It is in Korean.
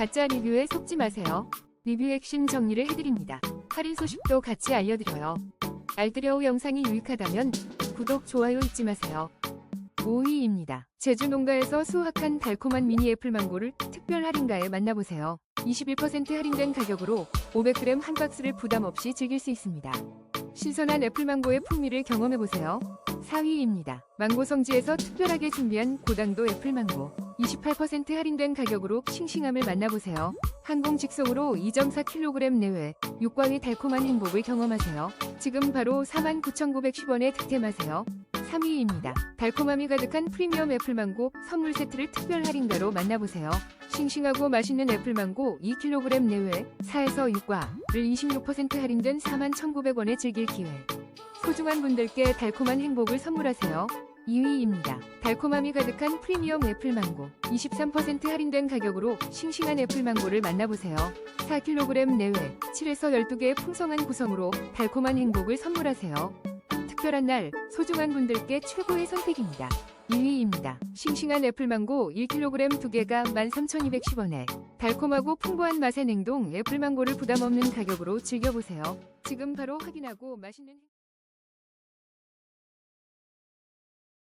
가짜 리뷰에 속지 마세요. 리뷰 핵심 정리를 해드립니다. 할인 소식도 같이 알려드려요. 알뜰여우 영상이 유익하다면 구독, 좋아요 잊지 마세요. 5위입니다. 제주 농가에서 수확한 달콤한 미니 애플망고를 특별 할인가에 만나보세요. 21% 할인된 가격으로 500g 한 박스를 부담 없이 즐길 수 있습니다. 신선한 애플망고의 풍미를 경험해보세요. 4위입니다. 망고 성지에서 특별하게 준비한 고당도 애플망고. 28% 할인된 가격으로 싱싱함을 만나보세요. 항공 직송으로 2.4kg 내외 육광의 달콤한 행복을 경험하세요. 지금 바로 49,910원에 득템하세요. 3위입니다. 달콤함이 가득한 프리미엄 애플망고 선물 세트를 특별 할인가로 만나보세요. 싱싱하고 맛있는 애플망고 2kg 내외 4에서 6과를 26% 할인된 41,900원에 즐길 기회. 소중한 분들께 달콤한 행복을 선물하세요. 2위입니다. 달콤함이 가득한 프리미엄 애플망고 23% 할인된 가격으로 싱싱한 애플망고를 만나보세요. 4kg 내외 7에서 12개의 풍성한 구성으로 달콤한 행복을 선물하세요. 특별한 날 소중한 분들께 최고의 선택입니다. 2위입니다. 싱싱한 애플망고 1kg 2개가 13,210원에 달콤하고 풍부한 맛의 냉동 애플망고를 부담 없는 가격으로 즐겨보세요. 지금 바로 확인하고 맛있는